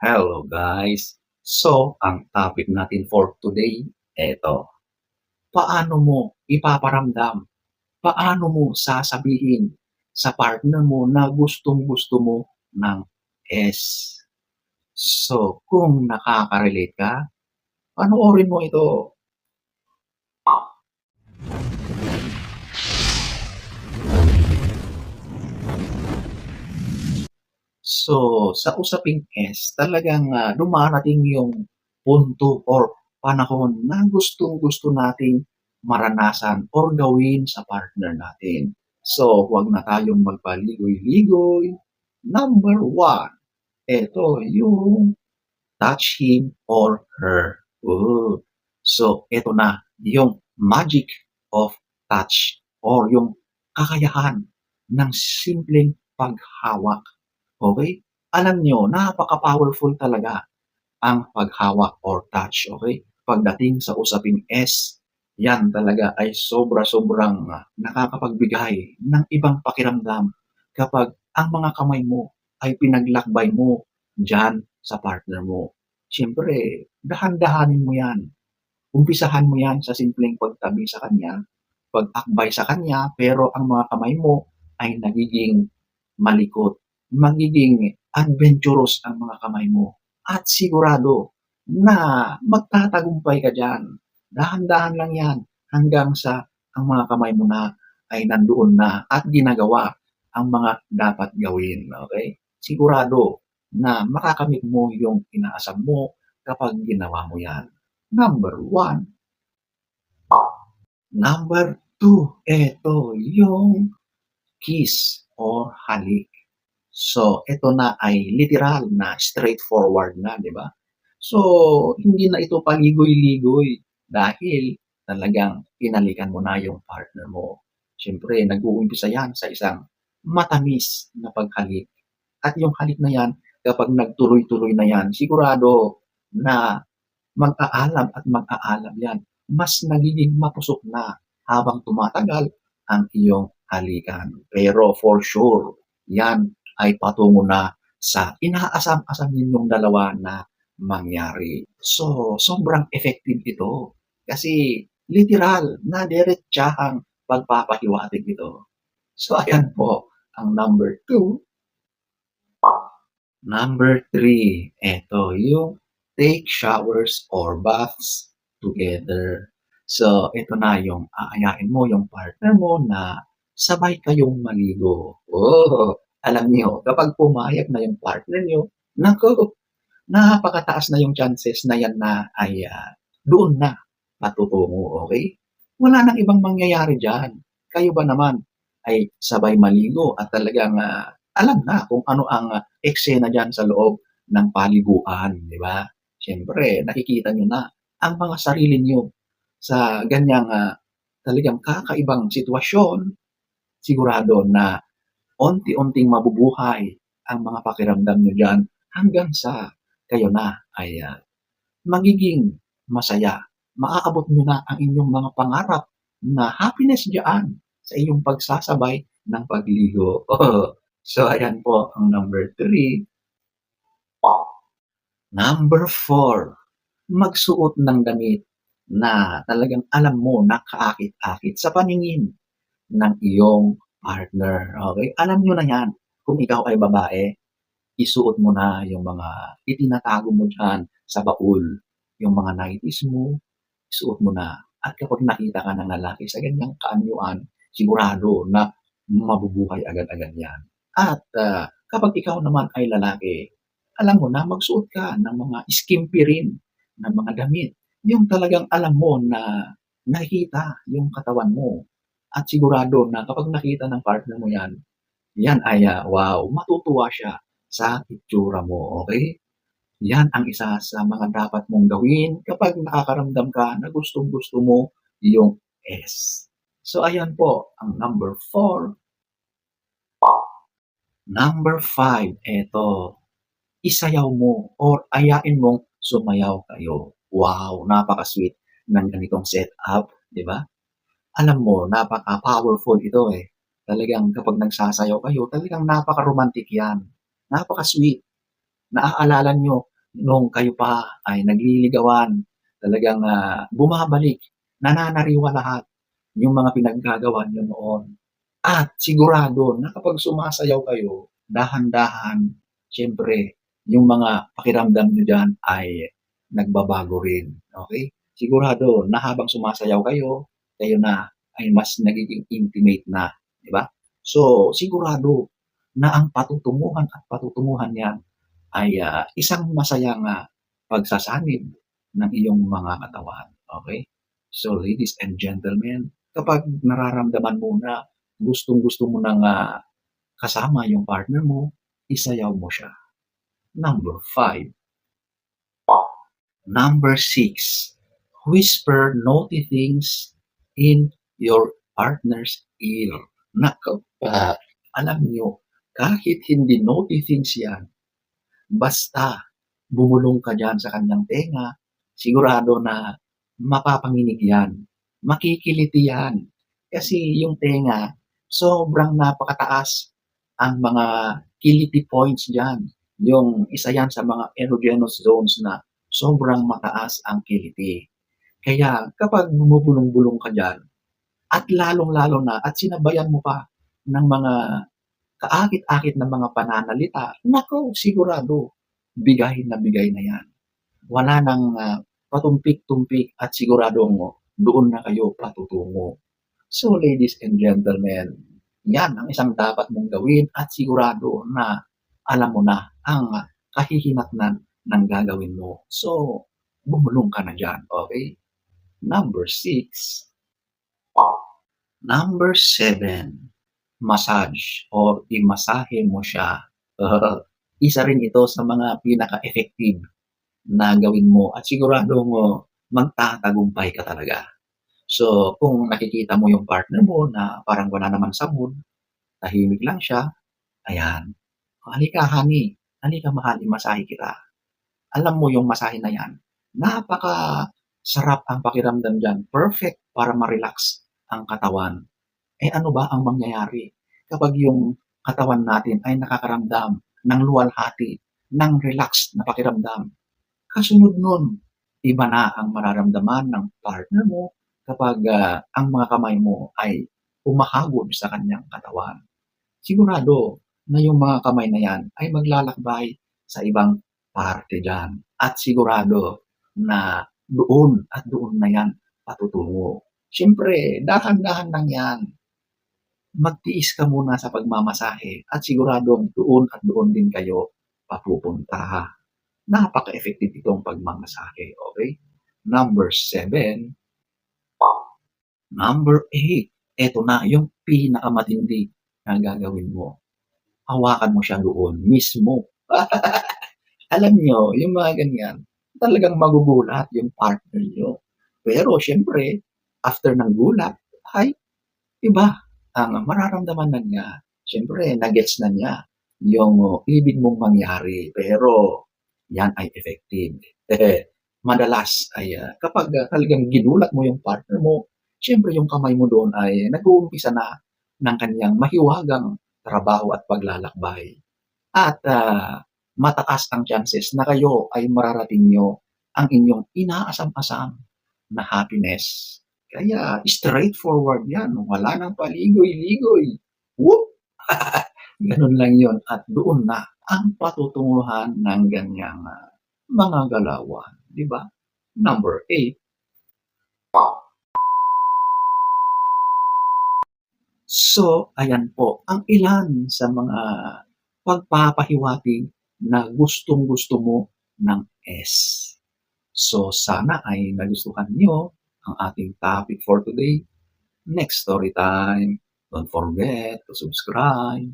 Hello guys! So, ang topic natin for today, eto. Paano mo ipaparamdam, paano mo sasabihin sa partner mo na gustong-gusto mo ng S? So, kung nakaka-relate ka, panoorin mo ito. So, sa usaping S, talagang ah, dumarating yung punto or panahon na gustong-gusto nating maranasan or gawin sa partner natin. So, huwag na tayong magpaligoy-ligoy. Number one, ito yung touch him or her. Ooh. So, ito na yung magic of touch or yung kakayahan ng simpleng paghawak. Okay? Alam nyo, napaka-powerful talaga ang paghawak or touch. Okay? Pagdating sa usaping S, yan talaga ay sobra-sobrang ah, nakakapagbigay ng ibang pakiramdam kapag ang mga kamay mo ay pinaglakbay mo dyan sa partner mo. Siyempre, dahan-dahanin mo yan. Umpisahan mo yan sa simpleng pagtabi sa kanya, pag-akbay sa kanya, pero ang mga kamay mo ay nagiging malikot, magiging adventurous ang mga kamay mo. At sigurado na magtatagumpay ka dyan. Dahan-dahan lang yan hanggang sa ang mga kamay mo na ay nandoon na at ginagawa ang mga dapat gawin. Okay? Sigurado na makakamit mo yung inaasam mo kapag ginawa mo yan. Number one. Number two, eto yung kiss or halik. So, ito na ay literal na straightforward na, di ba? So, hindi na ito paligoy-ligoy dahil talagang pinalikan mo na yung partner mo. Siyempre, nag-uumpisa yan sa isang matamis na paghalik. At yung halik na yan, kapag nagtuloy-tuloy na yan, sigurado na mag-aalam at mag-aalam yan. Mas nagiging mapusok na habang tumatagal ang iyong halikan. Pero for sure, yan ay patungo na sa inaasam-asam ninyong dalawa na mangyari. So, sobrang effective ito. Kasi literal na diretsahang pagpapahiwatig ito. So, ayan po ang number two. Number three, eto yung take showers or baths together. So, ito na yung aayain mo yung partner mo na sabay kayong maligo. Oh, alam niyo, kapag pumayag na yung partner niyo, nako, napakataas na yung chances na yan na ay ah, doon na matutungo, okay? Wala nang ibang mangyayari dyan. Kayo ba naman ay sabay maligo at talagang ah, alam na kung ano ang ah, eksena dyan sa loob ng paliguan, di ba? Siyempre, nakikita nyo na ang mga sarili nyo sa ganyang ah, talagang kakaibang sitwasyon, sigurado na onti-unting mabubuhay ang mga pakiramdam nyo dyan hanggang sa kayo na ay ah, magiging masaya. Maaabot nyo na ang inyong mga pangarap na happiness dyan sa iyong pagsasabay ng pagligo. so, ayan po ang number three. Number four, magsuot ng damit na talagang alam mo na kaakit-akit sa paningin ng iyong partner. Okay? Alam nyo na yan. Kung ikaw ay babae, isuot mo na yung mga itinatago mo dyan sa baul. Yung mga nighties mo, isuot mo na. At kapag nakita ka ng lalaki sa ganyang kaanyuan, sigurado na mabubuhay agad-agad yan. At ah, kapag ikaw naman ay lalaki, alam mo na magsuot ka ng mga skimpy rin, ng mga damit. Yung talagang alam mo na nakikita yung katawan mo. At sigurado na kapag nakita ng partner mo yan, yan ay ah, wow, matutuwa siya sa itsura mo, okay? Yan ang isa sa mga dapat mong gawin kapag nakakaramdam ka na gustong-gusto mo yung S. So, ayan po ang number four. Number five, eto, isayaw mo or ayain mong sumayaw kayo. Wow, napaka-sweet ng ganitong setup, di ba? Alam mo, napaka-powerful ito eh. Talagang kapag nagsasayaw kayo, talagang napaka-romantic yan. Napaka-sweet. Naaalala nyo nung kayo pa ay nagliligawan, talagang, ah, bumabalik, nananariwa lahat yung mga pinaggagawa niyo noon. At sigurado na kapag sumasayaw kayo, dahan-dahan, siyempre yung mga pakiramdam niyo diyan ay nagbabago rin, okey? Sigurado na habang sumasayaw kayo, kayo na ay mas nagiging intimate na, 'di ba? So, sigurado na ang patutunguhan at patutunguhan niyan ay, ah, isang masayang, ah, pagsasanib ng iyong mga katawan, okey? So, ladies and gentlemen, kapag nararamdaman mo na gustong-gusto mo ng, ah, kasama yung partner mo, isayaw mo siya. Number 5. Number 6, whisper naughty things in your partner's ear. Naku pa, alam niyo, kahit hindi things yan, basta bumulong ka diyan sa kanyang tenga, sigurado na mapapanginig yan, makikiliti yan. Kasi yung tenga, sobrang napakataas ang mga kiliti points diyan. Yung isa yan sa mga erogenous zones na sobrang mataas ang kiliti. Kaya kapag bumubulong-bulong ka diyan at lalong-lalo na at sinabayan mo pa ng mga kaakit-akit na mga pananalita, naku, sigurado bigay na bigay na yan. Wala ng, ah, patumpik-tumpik at siguradong doon na kayo patutungo. So, ladies and gentlemen, yan ang isang dapat mong gawin at sigurado na alam mo na ang kahihinatnan ng gagawin mo. So, bumulong ka na diyan, okey? Number 6. Number 7, massage or imasahe mo siya. Isa rin ito sa mga pinaka-effective na gawin mo at siguradong magtatagumpay ka talaga. So, kung nakikita mo yung partner mo na parang wala naman sa mood, tahimik lang siya, ayan, "Halika honey, halika mahal, imasahe kita." Alam mo yung masahe na yan, napakasarap ang pakiramdam diyan, perfect para ma-relax ang katawan. Eh, ano ba ang mangyayari kapag yung katawan natin ay nakakaramdam ng luwalhati, ng relax na pakiramdam? Kasunod nun, iba na ang mararamdaman ng partner mo kapag, ah, ang mga kamay mo ay humahagod sa kanyang katawan. Sigurado na yung mga kamay na yan ay maglalakbay sa ibang parte diyan at sigurado na doon at doon na yan patutungo. Siyempre dahan-dahan lang yan. Magtiis ka muna sa pagmamasahe at siguradong doon at doon din kayo papupunta. Napaka-effective itong pagmamasahe, okey? Number 7. Number 8, eto na yung pinakamatindi na gagawin mo. Hawakan mo siya doon mismo. Alam niyo yung mga ganyan, talagang magugulat yung partner niyo. Pero siyempre after ng gulat ay iba ang mararamdaman na niya. Siyempre na-gets na niya yung ibig mong mangyari pero yan ay effective. Madalas ay, ah, kapag talagang ginulat mo yung partner mo, siyempre yung kamay mo doon ay nag-uumpisa na ng kaniyang mahiwagang trabaho at paglalakbay. At, ah, mataas ang chances na kayo ay mararating niyo ang inyong inaasam-asam na happiness. Kaya straightforward yan, wala ng paligoy-ligoy. Whoop! Ganun lang yun at doon na ang patutunguhan ng ganiyang, ah, mga galawan, 'di ba? Number 8. So, ayan po ang ilan sa mga pagpapahiwatig na gustong-gusto mo ng S. So, sana ay nagustuhan niyo ang ating topic for today. Next story time, don't forget to subscribe.